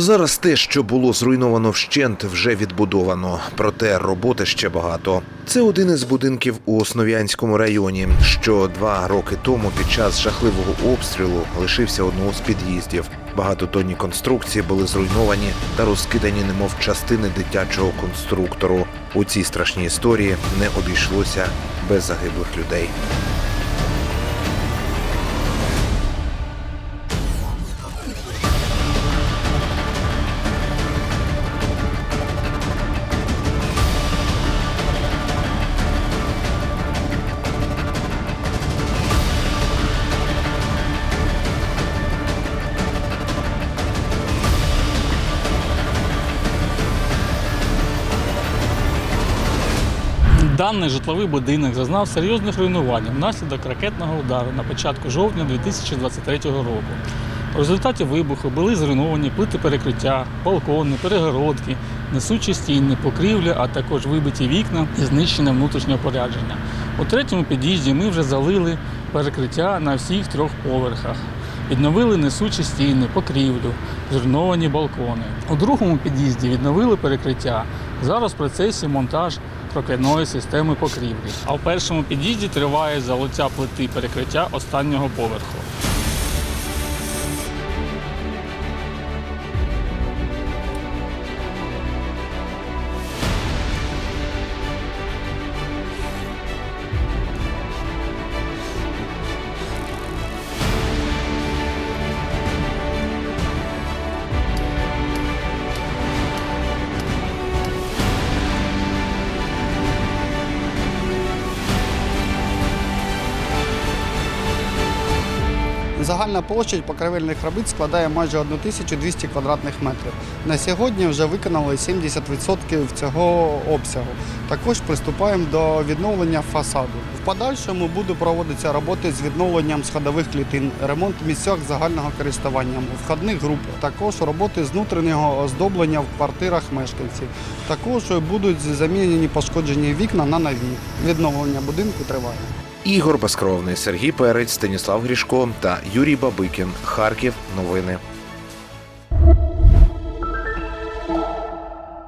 Зараз те, що було зруйновано вщент, вже відбудовано. Проте роботи ще багато. Це один із будинків у Основ'янському районі, що два роки тому під час жахливого обстрілу лишився одного з під'їздів. Багатотонні конструкції були зруйновані та розкидані, немов частини дитячого конструктору. У цій страшній історії не обійшлося без загиблих людей. Даний житловий будинок зазнав серйозних руйнувань внаслідок ракетного удару на початку жовтня 2023 року. У результаті вибуху були зруйновані плити перекриття, балкони, перегородки, несучі стіни, покрівля, а також вибиті вікна і знищене внутрішнє опорядження. У третьому під'їзді ми вже залили перекриття на всіх трьох поверхах. Відновили несучі стіни, покрівлю, зруйновані балкони. У другому під'їзді відновили перекриття. Зараз в процесі монтаж крокляної системи покрівлі. А в першому під'їзді триває залиття плити перекриття останнього поверху. Загальна площадь покривельних робіт складає майже 1200 квадратних метрів. На сьогодні вже виконали 70% цього обсягу. Також приступаємо до відновлення фасаду. В подальшому буде проводитися роботи з відновленням сходових клітин, ремонт місцях загального користування, входних груп, також роботи з внутрішнього оздоблення в квартирах мешканців. Також будуть замінені пошкоджені вікна на нові. Відновлення будинку триває. Ігор Баскровний, Сергій Перець, Станіслав Грішко та Юрій Бабикін. Харків. Новини.